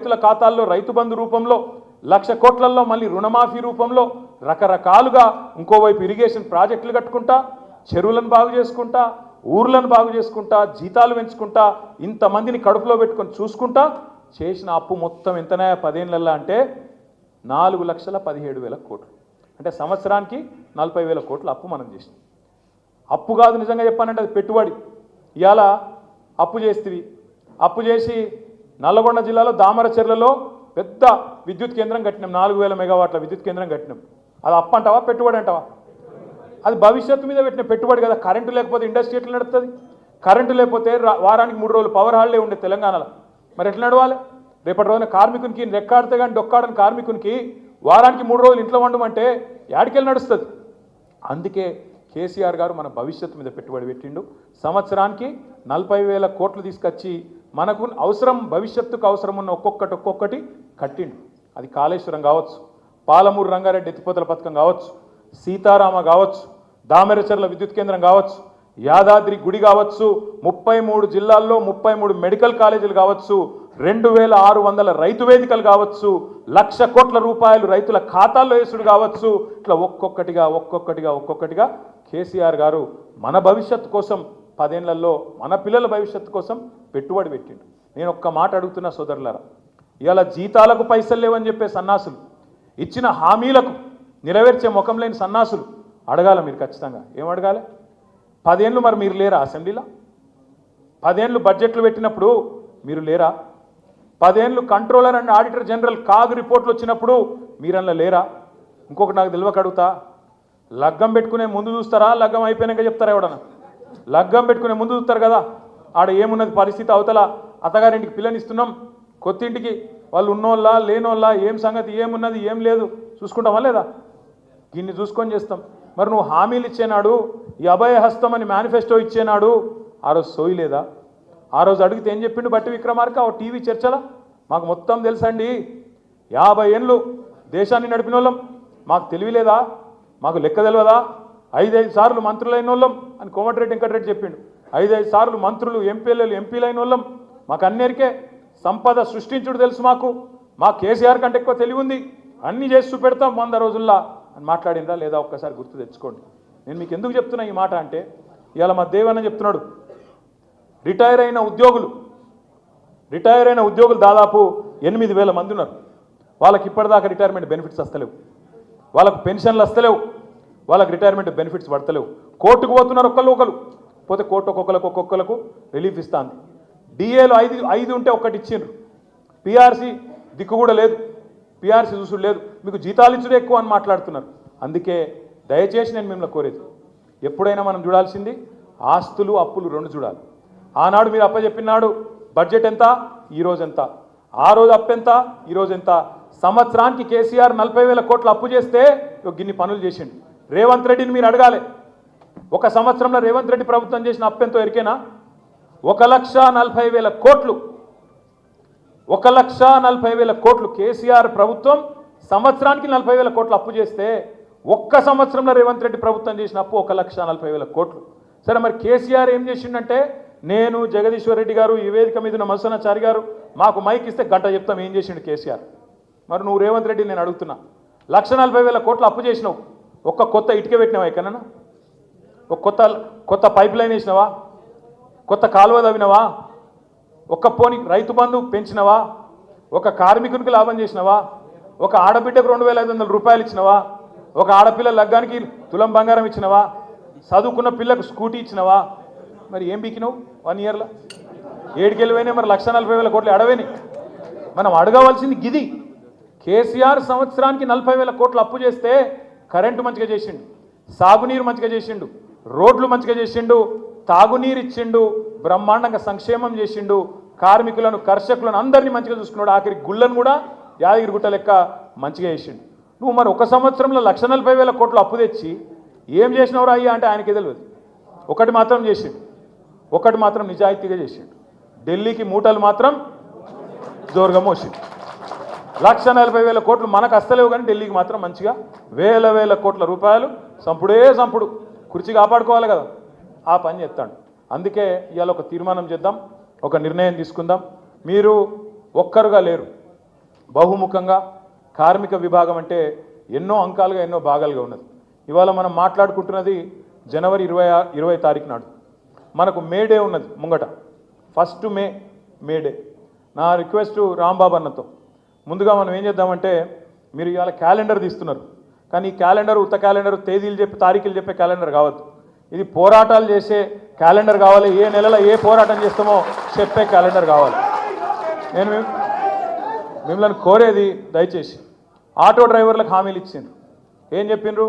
రైతుల ఖాతాల్లో రైతు బంధు రూపంలో లక్ష కోట్లలో మళ్ళీ రుణమాఫీ రూపంలో రకరకాలుగా ఇంకోవైపు ఇరిగేషన్ ప్రాజెక్టులు కట్టుకుంటా చెరువులను బాగు చేసుకుంటా ఊర్లను బాగు చేసుకుంటా జీతాలు పెంచుకుంటా ఇంతమందిని కడుపులో పెట్టుకొని చూసుకుంటా చేసిన అప్పు మొత్తం ఎంతనా? పదేళ్ళల్లో అంటే నాలుగు లక్షల పదిహేడు వేల కోట్లు. అంటే సంవత్సరానికి నలభై వేల కోట్ల అప్పు మనం చేసినాం. అప్పు కాదు నిజంగా చెప్పానంటే అది పెట్టుబడి. ఇవాళ అప్పు చేస్తేవి. అప్పు చేసి నల్లగొండ జిల్లాలో దామరచెర్లలో పెద్ద విద్యుత్ కేంద్రం కట్టినాం. నాలుగు వేల మెగావాట్ల విద్యుత్ కేంద్రం కట్టినాం. అది అప్పు అంటావా పెట్టుబడి అంటావా? అది భవిష్యత్తు మీద పెట్టిన పెట్టుబడి కదా. కరెంటు లేకపోతే ఇండస్ట్రీ ఎట్లా నడుస్తుంది కరెంటు లేకపోతే రా- వారానికి మూడు రోజులు పవర్ హాలిడే ఉండే తెలంగాణలో. మరి ఎట్లా నడవాలి? రేపటి రోజున కార్మికునికి రెక్కాడితే కానీ డొక్కాడని కార్మికునికి వారానికి మూడు రోజులు ఇంట్లో వండమంటే యాడికెళ్ళి నడుస్తుంది. అందుకే కేసీఆర్ గారు మన భవిష్యత్తు మీద పెట్టుబడి పెట్టిండు. సంవత్సరానికి నలభై వేల కోట్లు తీసుకొచ్చి మనకు అవసరం భవిష్యత్తుకు అవసరం ఉన్న ఒక్కొక్కటి ఒక్కొక్కటి కట్టిండు. అది కాళేశ్వరం కావచ్చు పాలమూరు రంగారెడ్డి ఎత్తిపోతల పథకం కావచ్చు సీతారామ కావచ్చు దామెరచర్ల విద్యుత్ కేంద్రం కావచ్చు యాదాద్రి గుడి కావచ్చు ముప్పై మూడు జిల్లాల్లో ముప్పై మూడు మెడికల్ కాలేజీలు కావచ్చు రెండు వేల ఆరు వందల రైతు వేదికలు కావచ్చు లక్ష కోట్ల రూపాయలు రైతుల ఖాతాల్లో వేసుడు కావచ్చు ఇట్లా ఒక్కొక్కటిగా ఒక్కొక్కటిగా ఒక్కొక్కటిగా కేసీఆర్ గారు మన భవిష్యత్తు కోసం పదేళ్ళలో మన పిల్లల భవిష్యత్తు కోసం పెట్టుబడి పెట్టిండు. నేను ఒక్క మాట అడుగుతున్నా సోదరులారా ఇవాళ జీతాలకు పైసలు లేవని చెప్పే సన్నాసులు ఇచ్చిన హామీలకు నెరవేర్చే ముఖం లేని సన్నాసులు అడగాల మీరు ఖచ్చితంగా. ఏం అడగాలి? పదేళ్ళు మరి మీరు లేరా అసెంబ్లీలో? పదేళ్ళు బడ్జెట్లు పెట్టినప్పుడు మీరు లేరా? పదేళ్ళు controller and auditor general CAG రిపోర్ట్లు వచ్చినప్పుడు మీరన్నా లేరా? ఇంకొకటి నాకు తెలియక అడుగుతా లగ్గం పెట్టుకునే ముందు చూస్తారా? లగ్గం అయిపోయినాక చెప్తారా ఎవడన్నా? లగ్గం పెట్టుకునే ముందు చూస్తారు కదా. ఆడ ఏమున్నది పరిస్థితి అవతల. అత్తగారింటికి పిల్లనిస్తున్నాం. కొత్తింటికి వాళ్ళు ఉన్నోళ్ళ లేనోళ్ళ ఏం సంగతి ఏమున్నది ఏం లేదు. చూసుకుంటామా లేదా? దీన్ని చూసుకొని చేస్తాం. మరి నువ్వు హామీలు ఇచ్చేనాడు ఈ అభయ హస్తం అని మేనిఫెస్టో ఇచ్చేనాడు ఆ రోజు సోయలేదా ఆ రోజు అడిగితే ఏం చెప్పిండు బట్టి విక్రమార్క? ఓ టీవీ చర్చలా? మాకు మొత్తం తెలుసండి. యాభై ఏళ్ళు దేశాన్ని నడిపిన వాళ్ళం మాకు తెలివి లేదా మాకు లెక్క తెలియదా ఐదైదు సార్లు మంత్రులైన వాళ్ళం అని కోమటిరెడ్డి వెంకటరెడ్డి చెప్పిండు. ఐదైదు సార్లు మంత్రులు ఎంపీలు ఎంపీలైన వాళ్ళం మాకు అన్నిరికే సంపద సృష్టించుడు తెలుసు మాకు. మా కేసీఆర్ కంటే ఎక్కువ తెలివి ఉంది అన్ని చేసి చూపెడతాం వంద రోజుల్లో అని మాట్లాడిందా లేదా ఒక్కసారి గుర్తు తెచ్చుకోండి. నేను మీకు ఎందుకు చెప్తున్నా ఈ మాట అంటే ఇవాళ మా దేవన్న చెప్తున్నాడు రిటైర్ అయిన ఉద్యోగులు రిటైర్ అయిన ఉద్యోగులు దాదాపు ఎనిమిది వేల మంది ఉన్నారు. వాళ్ళకి ఇప్పటిదాకా రిటైర్మెంట్ బెనిఫిట్స్ వస్తలేవు. వాళ్ళకు పెన్షన్లు వస్తలేవు. వాళ్ళకి రిటైర్మెంట్ బెనిఫిట్స్ పడతలేవు. కోర్టుకు పోతున్నారు ఒక్కళ్ళు ఒకరు పోతే కోర్టు ఒక్కొక్కరికి ఒక్కొక్కలకు రిలీఫ్ ఇస్తుంది. డిఏలో ఐదు ఐదు ఉంటే ఒక్కటి ఇచ్చిండ్రు. పిఆర్సీ దిక్కు కూడా లేదు. పిఆర్సీ చూసుడు లేదు. మీకు జీతాలు ఇచ్చుడు ఎక్కువ అని మాట్లాడుతున్నారు. అందుకే దయచేసి నేను మిమ్మల్ని కోరేది. ఎప్పుడైనా మనం చూడాల్సింది ఆస్తులు అప్పులు రెండు చూడాలి. ఆనాడు మీరు అప్పచెప్పినాడు బడ్జెట్ ఎంత? ఈ ఎంత? ఆ రోజు అప్పు ఎంత? ఎంత? సంవత్సరానికి కేసీఆర్ నలభై వేల కోట్లు అప్పు చేస్తే గిన్ని పనులు చేసిండు. రేవంత్ రెడ్డిని మీరు అడగాలి. ఒక సంవత్సరంలో రేవంత్ రెడ్డి ప్రభుత్వం చేసిన అప్పెంతో ఎరికేనా? ఒక లక్ష నలభై వేల కోట్లు. ఒక లక్ష నలభై వేల కోట్లు కేసీఆర్ ప్రభుత్వం సంవత్సరానికి నలభై వేల కోట్లు అప్పు చేస్తే ఒక్క సంవత్సరంలో రేవంత్ రెడ్డి ప్రభుత్వం చేసిన అప్పు ఒక లక్ష నలభై వేల కోట్లు. సరే మరి కేసీఆర్ ఏం చేసిండంటే నేను జగదీశ్వర్ రెడ్డి గారు ఈ వేదిక మీద ఉన్న మసనాచారి గారు మాకు మైక్ ఇస్తే గంట చెప్తాం ఏం చేసిండు కేసీఆర్. మరి నువ్వు రేవంత్ రెడ్డి నేను అడుగుతున్నా. లక్ష నలభై వేల కోట్లు అప్పు చేసినావు. ఒక్క కొత్త ఇటుక పెట్టినావా ఎక్కడన్నా? ఒక కొత్త కొత్త పైప్ లైన్ వేసినావా? కొత్త కాలువ తవ్వినవా? ఒక్క పోని రైతు బంధు పెంచినవా? ఒక కార్మికునికి లాభం చేసినవా? ఒక ఆడబిడ్డకు రెండు వేల ఐదు వందల రూపాయలు ఇచ్చినవా? ఒక ఆడపిల్ల లగ్గానికి తులం బంగారం ఇచ్చినవా? చదువుకున్న పిల్లకు స్కూటీ ఇచ్చినవా? మరి ఏం బీకినావు? వన్ ఇయర్లో? ఏడుకెళ్ళిపోయినాయి మరి లక్ష నలభై వేల కోట్లు అడవేని మనం అడగవలసింది గిది. కేసీఆర్ సంవత్సరానికి నలభై వేల కోట్లు అప్పు చేస్తే కరెంటు మంచిగా చేసిండు సాగునీరు మంచిగా చేసిండు రోడ్లు మంచిగా చేసిండు తాగునీరు ఇచ్చిండు బ్రహ్మాండంగా సంక్షేమం చేసిండు కార్మికులను కర్షకులను అందరినీ మంచిగా చూసుకున్నాడు. ఆఖరి గుళ్ళను కూడా యాదగిరి గుట్ట లెక్క మంచిగా చేసిండు. నువ్వు మరి ఒక సంవత్సరంలో లక్ష నలభై వేల కోట్లు అప్పు తెచ్చి ఏం చేసినవరా అయ్యా అంటే ఆయనకి తెలియదు. ఒకటి మాత్రం చేసిండు ఒకటి మాత్రం నిజాయితీగా చేసిండు. ఢిల్లీకి మూటలు మాత్రం జోరుగా మోసిండు. లక్ష నలభై వేల కోట్లు మనకు అస్తలేవు కానీ ఢిల్లీకి మాత్రం మంచిగా వేల వేల కోట్ల రూపాయలు సంపుడే సంపుడు కుర్చీ కాపాడుకోవాలి కదా. ఆ పని చేస్తాడు. అందుకే ఇవాళ ఒక తీర్మానం చేద్దాం ఒక నిర్ణయం తీసుకుందాం. మీరు ఒక్కరుగా లేరు. బహుముఖంగా కార్మిక విభాగం అంటే ఎన్నో అంకాలుగా ఎన్నో భాగాలుగా ఉన్నది. ఇవాళ మనం మాట్లాడుకుంటున్నది జనవరి ఇరవై ఇరవై తారీఖు నాడు. మనకు మే డే ఉన్నది ముంగట. First May May Day. నా రిక్వెస్ట్ రాంబాబు అన్నతో. ముందుగా మనం ఏం చేద్దామంటే మీరు ఇవాళ క్యాలెండర్ తీస్తున్నారు. కానీ ఈ క్యాలెండర్ ఉత్త క్యాలెండర్ తేదీలు చెప్పి తారీఖులు చెప్పే క్యాలెండర్ కావద్దు. ఇది పోరాటాలు చేసే క్యాలెండర్ కావాలి. ఏ నెలలో ఏ పోరాటం చేస్తామో చెప్పే క్యాలెండర్ కావాలి. నేను మిమ్మల్ని కోరేది దయచేసి ఆటో డ్రైవర్లకు హామీలు ఇచ్చిండ్రు. ఏం చెప్పిండ్రు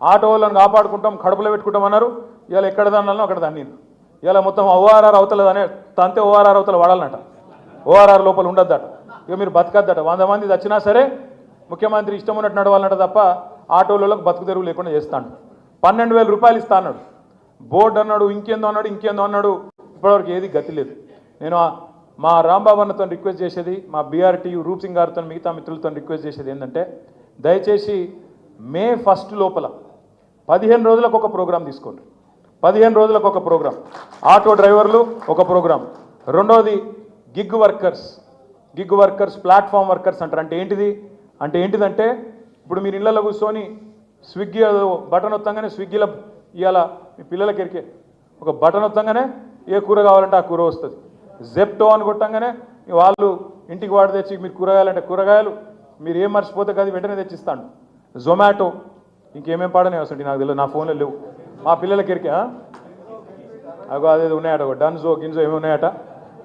ఆటో వాళ్ళని కాపాడుకుంటాం కడుపులో పెట్టుకుంటాం అన్నారు. ఇవాళ ఎక్కడ దన్నాలో అక్కడ దన్నిండ్రు. ఇవాళ మొత్తం ఓఆర్ఆర్ అవతల అనే తంతే ఓఆర్ఆర్ అవతల వాడాలన్నట ఓఆర్ఆర్ లోపల ఉండద్దట. ఇక మీరు బతకద్దట. వంద మంది వచ్చినా సరే ముఖ్యమంత్రి ఇష్టం ఉన్నట్టు నడవాలన్నట తప్ప ఆటోలలో బతుకు తెరువు లేకుండా చేస్తాడు. పన్నెండు వేల రూపాయలు ఇస్తా అన్నాడు. బోర్డు అన్నాడు ఇంకేందో అన్నాడు ఇంకేందో అన్నాడు. ఇప్పటివరకు ఏది గతి లేదు. నేను మా రాంబాబు అన్నతో రిక్వెస్ట్ చేసేది మా బీఆర్టీ రూప్ సింగ్ గారితో మిగతా మిత్రులతో రిక్వెస్ట్ చేసేది ఏంటంటే దయచేసి మే ఫస్ట్ లోపల పదిహేను రోజులకు ఒక ప్రోగ్రాం తీసుకోండి. పదిహేను రోజులకు ఒక ప్రోగ్రాం. ఆటో డ్రైవర్లు ఒక ప్రోగ్రాం. రెండోది gig workers. Gig workers platform workers అంటారు. అంటే ఏంటిది? అంటే ఏంటిదంటే ఇప్పుడు మీరు ఇళ్ళలో కూర్చొని స్విగ్గీ బటన్ వత్తంగానే స్విగ్గీలో ఇవాళ మీ పిల్లలకి ఎరికే ఒక బటన్ వత్తంగానే ఏ కూర కావాలంటే ఆ కూర వస్తుంది. జెప్టో అని కొట్టంగానే వాళ్ళు ఇంటికి వాడు తెచ్చి మీరు కూరగాయలంటే కూరగాయలు మీరు ఏం మర్చిపోతే కదా వెంటనే తెచ్చిస్తాను జొమాటో ఇంకేమేం పాడనే వస్తుంది నాకు తెలియదు నా ఫోన్లో లేవు. మా పిల్లలకి ఎరికే అగో అదే ఉన్నాయట ఒక డన్జో గింజో ఏమి ఉన్నాయట?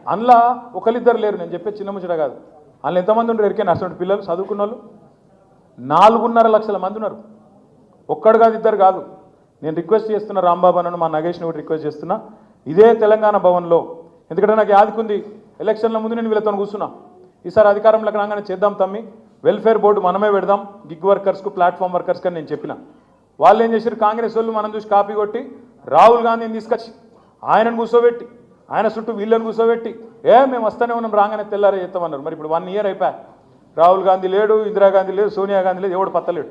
అందులో ఒకరిద్దరు లేరు. నేను చెప్పే చిన్న ముచ్చట కాదు. అందులో ఎంతమంది ఉండరు? ఎరికైనా అటువంటి పిల్లలు చదువుకున్న వాళ్ళు. నాలుగున్నర లక్షల మంది ఉన్నారు. ఒక్కడు కాదు ఇద్దరు కాదు. నేను రిక్వెస్ట్ చేస్తున్న రాంబాబు అన్నను మా నగేష్ని కూడా రిక్వెస్ట్ చేస్తున్నా. ఇదే తెలంగాణ భవన్లో. ఎందుకంటే నాకు యాదికుంది ఎలక్షన్ల ముందు నేను వీళ్ళతో కూర్చున్నా. ఈసారి అధికారంలోకి రాగానే చేద్దాం తమ్మి. వెల్ఫేర్ బోర్డు మనమే పెడదాం. గిగ్ వర్కర్స్కు ప్లాట్ఫామ్ వర్కర్స్కి అని నేను చెప్పిన. వాళ్ళు ఏం చేశారు కాంగ్రెస్ వాళ్ళు మనం చూసి కాపీ కొట్టి రాహుల్ గాంధీని తీసుకొచ్చి ఆయనను కూర్చోబెట్టి ఆయన చుట్టూ వీళ్ళని కూర్చోబెట్టి ఏ మేము వస్తూనే ఉన్నాం రాగానే తెల్లారే చేస్తామన్నారు. మరి ఇప్పుడు వన్ ఇయర్ అయిపోయా. రాహుల్ గాంధీ లేడు ఇందిరాగాంధీ లేదు సోనియా గాంధీ లేదు ఎవడు పత్తలేడు.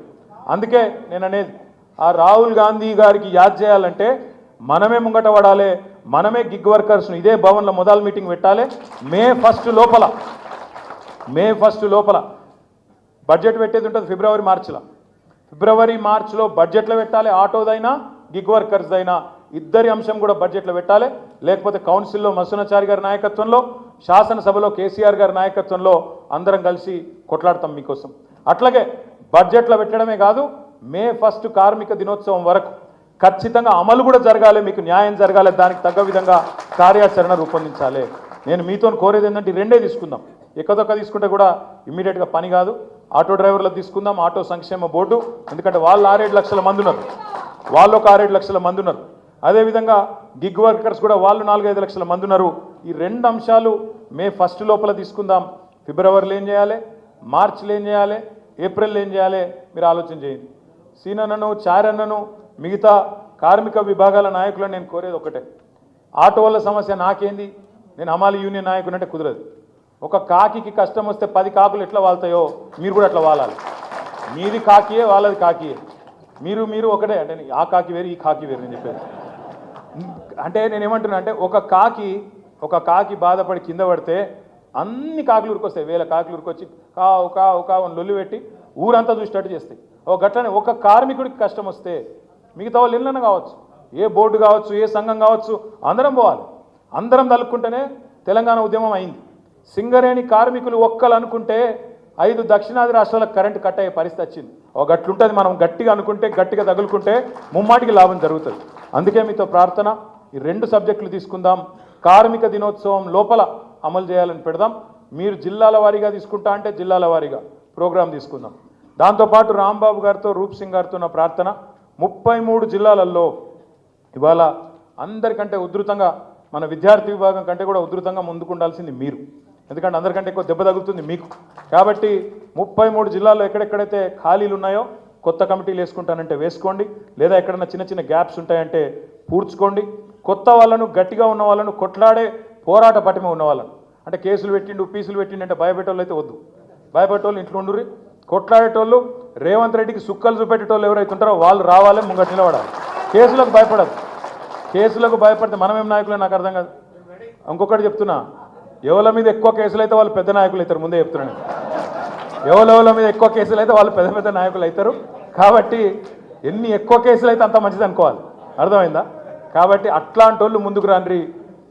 అందుకే నేను అనేది ఆ రాహుల్ గాంధీ గారికి యాద్ చేయాలంటే మనమే ముంగట పడాలి మనమే గిగ్ వర్కర్స్ను ఇదే భవన్లో మొదలు మీటింగ్ పెట్టాలి మే ఫస్ట్ లోపల మే ఫస్ట్ లోపల. బడ్జెట్ పెట్టేది ఉంటుంది ఫిబ్రవరి మార్చిలో. ఫిబ్రవరి మార్చిలో బడ్జెట్లో పెట్టాలి ఆటోదైనా గిగ్ వర్కర్స్దైనా ఇద్దరి అంశం కూడా బడ్జెట్లో పెట్టాలి. లేకపోతే కౌన్సిల్లో మసునాచారి గారి నాయకత్వంలో శాసనసభలో కేసీఆర్ గారి నాయకత్వంలో అందరం కలిసి కొట్లాడతాం మీకోసం. అట్లాగే బడ్జెట్లో పెట్టడమే కాదు మే ఫస్ట్ కార్మిక దినోత్సవం వరకు ఖచ్చితంగా అమలు కూడా జరగాలి మీకు న్యాయం జరగాలి దానికి తగ్గ విధంగా కార్యాచరణ రూపొందించాలి. నేను మీతో కోరేది ఏంటంటే రెండే తీసుకుందాం. ఎక్కదొక్క తీసుకుంటే కూడా ఇమ్మీడియట్గా పని కాదు. ఆటో డ్రైవర్లకు తీసుకుందాం ఆటో సంక్షేమ బోర్డు. ఎందుకంటే వాళ్ళు ఆరేడు లక్షల మంది ఉన్నారు. వాళ్ళు ఒక ఆరేడు లక్షల మంది ఉన్నారు. అదేవిధంగా గిగ్ వర్కర్స్ కూడా వాళ్ళు నాలుగైదు లక్షల మంది ఉన్నారు. ఈ రెండు అంశాలు మే ఫస్ట్ లోపల తీసుకుందాం. ఫిబ్రవరిలో ఏం చేయాలి? మార్చిలో ఏం చేయాలి? ఏప్రిల్లో ఏం చేయాలి? మీరు ఆలోచన చేయండి. సీనన్నను చారన్నను మిగతా కార్మిక విభాగాల నాయకులను నేను కోరేది ఒకటే. ఆటో వాళ్ళ సమస్య నాకేంది? నేను హమాలి యూనియన్ నాయకుని అంటే కుదరదు. ఒక కాకికి కష్టం వస్తే పది కాకులు ఎట్లా వాళ్తాయో మీరు కూడా అట్లా వాలాలి. మీది కాకియే వాళ్ళది కాకియే. మీరు మీరు ఒకటే. అంటే ఆ కాకి వేరు ఈ కాకి వేరు నేను చెప్పేది. అంటే నేను ఏమంటున్నా అంటే ఒక కాకి ఒక కాకి బాధపడి కింద పడితే అన్ని కాకులు ఉరికొస్తాయి. వేల కాకులు ఉరికొచ్చి కావు కావు కావు అని పెట్టి ఊరంతా చూసేటట్టు చేస్తాయి. ఒక గట్లనే ఒక కార్మికుడికి కష్టం వస్తే మిగతా వాళ్ళు ఇళ్ళన కావచ్చు ఏ బోర్డు కావచ్చు ఏ సంఘం కావచ్చు అందరం పోవాలి. అందరం తలుపుకుంటేనే తెలంగాణ ఉద్యమం అయింది. సింగరేణి కార్మికులు ఒక్కలు అనుకుంటే ఐదు దక్షిణాది రాష్ట్రాలకు కరెంటు కట్ అయ్యే పరిస్థితి వచ్చింది. ఒక గట్లుంటుంది మనం గట్టిగా అనుకుంటే గట్టిగా తగులుకుంటే ముమ్మాటికి లాభం జరుగుతుంది. అందుకే మీతో ప్రార్థన. ఈ రెండు సబ్జెక్టులు తీసుకుందాం. కార్మిక దినోత్సవం లోపల అమలు చేయాలని పెడదాం. మీరు జిల్లాల వారీగా తీసుకుంటా అంటే జిల్లాల వారీగా ప్రోగ్రాం తీసుకుందాం. దాంతోపాటు రాంబాబు గారితో రూప్ సింగ్ గారితో నా ప్రార్థన. ముప్పై మూడు జిల్లాలలో ఇవాళ అందరికంటే ఉధృతంగా మన విద్యార్థి విభాగం కంటే కూడా ఉధృతంగా ముందుకుండాల్సింది మీరు. ఎందుకంటే అందరికంటే ఎక్కువ దెబ్బ తగులుతుంది మీకు. కాబట్టి ముప్పై మూడు జిల్లాల్లో ఎక్కడెక్కడైతే ఖాళీలు ఉన్నాయో కొత్త కమిటీలు వేసుకుంటానంటే వేసుకోండి. లేదా ఎక్కడన్నా చిన్న చిన్న గ్యాప్స్ ఉంటాయంటే పూడ్చుకోండి. కొత్త వాళ్ళను గట్టిగా ఉన్న వాళ్ళను కొట్లాడే పోరాట పటిమ ఉన్న వాళ్ళను అంటే కేసులు పెట్టిండు పీసులు పెట్టిండు అంటే భయపెట్టేవాళ్ళు అయితే వద్దు. భయపెట్టేవాళ్ళు ఇంట్లో ఉండుర్రి. కొట్లాడేటోళ్ళు రేవంత్ రెడ్డికి సుక్కలు చూపెట్టేటోళ్ళు ఎవరైతే ఉంటారో వాళ్ళు రావాలి ముంగట నిలబడాలి. కేసులకు భయపడదు. కేసులకు భయపడితే మనమేం నాయకులే నాకు అర్థం కాదు. ఇంకొకటి చెప్తున్నా. ఎవరి మీద ఎక్కువ కేసులు అయితే వాళ్ళు పెద్ద నాయకులు అవుతారు. ముందే చెప్తున్నాను ఎవరెవరి మీద ఎక్కువ కేసులు అయితే వాళ్ళు పెద్ద పెద్ద నాయకులు అవుతారు. కాబట్టి ఎన్ని ఎక్కువ కేసులు అయితే అంత మంచిది అనుకోవాలి. అర్థమైందా? కాబట్టి అట్లాంటి వాళ్ళు ముందుకు రండి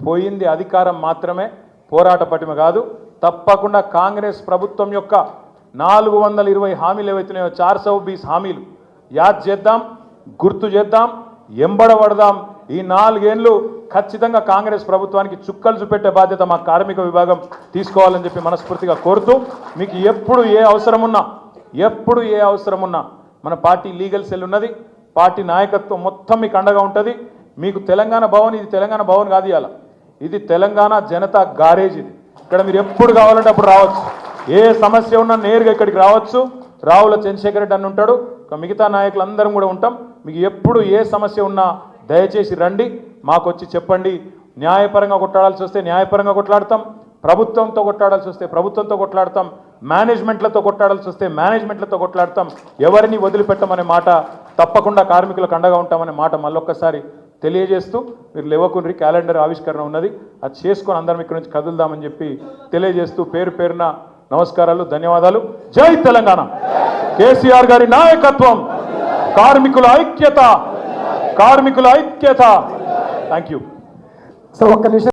పోయింది అధికారం మాత్రమే పోరాట పటిమ కాదు. తప్పకుండా కాంగ్రెస్ ప్రభుత్వం యొక్క నాలుగు వందల ఇరవై హామీలు ఏవైతున్నాయో చార్ సౌ బీస్ హామీలు యాద్ చేద్దాం గుర్తు చేద్దాం ఎంబడబడదాం ఈ నాలుగేళ్ళు ఖచ్చితంగా కాంగ్రెస్ ప్రభుత్వానికి చుక్కలు చూపెట్టే బాధ్యత మా కార్మిక విభాగం తీసుకోవాలని చెప్పి మనస్ఫూర్తిగా కోరుతూ మీకు ఎప్పుడు ఏ అవసరం ఉన్నా ఎప్పుడు ఏ అవసరం ఉన్నా మన పార్టీ లీగల్ సెల్ ఉన్నది పార్టీ నాయకత్వం మొత్తం మీకు అండగా ఉంటుంది. మీకు తెలంగాణ భవన్ ఇది తెలంగాణ భవన్ కాదు ఇవాళ ఇది తెలంగాణ జనతా గారేజ్ ఇది. ఇక్కడ మీరు ఎప్పుడు కావాలంటే అప్పుడు రావచ్చు. ఏ సమస్య ఉన్నా నేరుగా ఇక్కడికి రావచ్చు. రావుల చంద్రశేఖర్ రెడ్డి అని ఉంటాడు. మిగతా నాయకులందరం కూడా ఉంటాం. మీకు ఎప్పుడు ఏ సమస్య ఉన్నా దయచేసి రండి. మాకు వచ్చి చెప్పండి. న్యాయపరంగా కొట్లాడాల్సి వస్తే న్యాయపరంగా కొట్లాడతాం. ప్రభుత్వంతో కొట్లాడాల్సి వస్తే ప్రభుత్వంతో కొట్లాడతాం. మేనేజ్మెంట్లతో కొట్లాడాల్సి వస్తే మేనేజ్మెంట్లతో కొట్లాడతాం. ఎవరిని వదిలిపెట్టమనే మాట తప్పకుండా కార్మికులకు అండగా ఉంటామనే మాట మళ్ళొక్కసారి తెలియజేస్తూ మీరు లేవకుండ్రి క్యాలెండర్ ఆవిష్కరణ ఉన్నది. అది చేసుకొని అందరం ఇక్కడి నుంచి కదులుదామని చెప్పి తెలియజేస్తూ పేరు పేరున నమస్కారాలు ధన్యవాదాలు. జై తెలంగాణ. కేసీఆర్ గారి నాయకత్వం. కార్మికుల ఐక్యత. కార్మికుల ఐక్యత. థ్యాంక్ యూ సో ఒక్క నిమిషం.